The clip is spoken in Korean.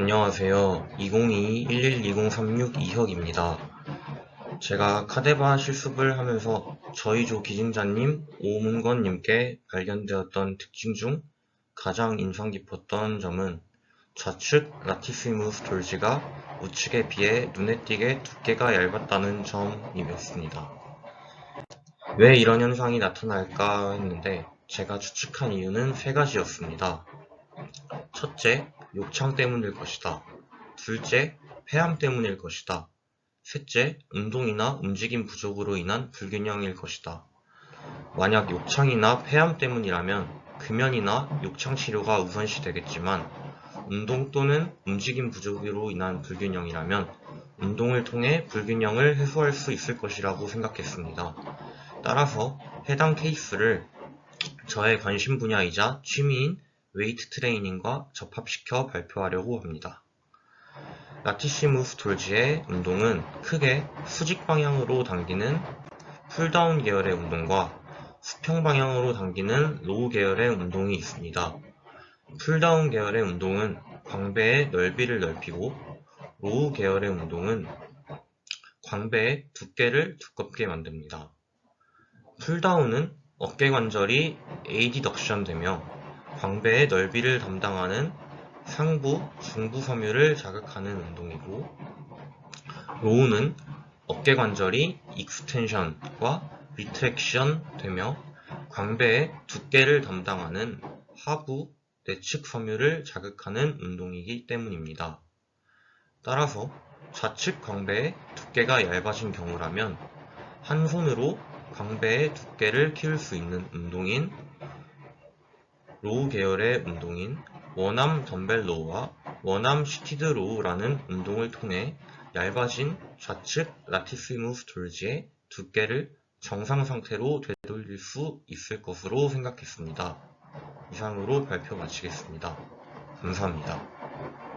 안녕하세요. 2022-112036 이혁입니다. 제가 카데바 실습을 하면서 저희 조 기증자님 오문건님께 발견되었던 특징 중 가장 인상 깊었던 점은 좌측 라티시무스 돌지가 우측에 비해 눈에 띄게 두께가 얇았다는 점이었습니다. 왜 이런 현상이 나타날까 했는데 제가 추측한 이유는 세 가지였습니다. 첫째, 욕창 때문일 것이다. 둘째, 폐암 때문일 것이다. 셋째, 운동이나 움직임 부족으로 인한 불균형일 것이다. 만약 욕창이나 폐암 때문이라면 금연이나 욕창 치료가 우선시 되겠지만 운동 또는 움직임 부족으로 인한 불균형이라면 운동을 통해 불균형을 해소할 수 있을 것이라고 생각했습니다. 따라서 해당 케이스를 저의 관심 분야이자 취미인 웨이트 트레이닝과 접합시켜 발표하려고 합니다. 라티시무스 돌지의 운동은 크게 수직 방향으로 당기는 풀다운 계열의 운동과 수평 방향으로 당기는 로우 계열의 운동이 있습니다. 풀다운 계열의 운동은 광배의 넓이를 넓히고 로우 계열의 운동은 광배의 두께를 두껍게 만듭니다. 풀다운은 어깨 관절이 에이디덕션 되며 광배의 넓이를 담당하는 상부, 중부 섬유를 자극하는 운동이고 로우는 어깨 관절이 익스텐션과 리트랙션 되며 광배의 두께를 담당하는 하부, 내측 섬유를 자극하는 운동이기 때문입니다. 따라서 좌측 광배의 두께가 얇아진 경우라면 한 손으로 광배의 두께를 키울 수 있는 운동인 로우 계열의 운동인 원암 덤벨 로우와 원암 시티드 로우라는 운동을 통해 얇아진 좌측 라티시무스 돌지의 두께를 정상 상태로 되돌릴 수 있을 것으로 생각했습니다. 이상으로 발표 마치겠습니다. 감사합니다.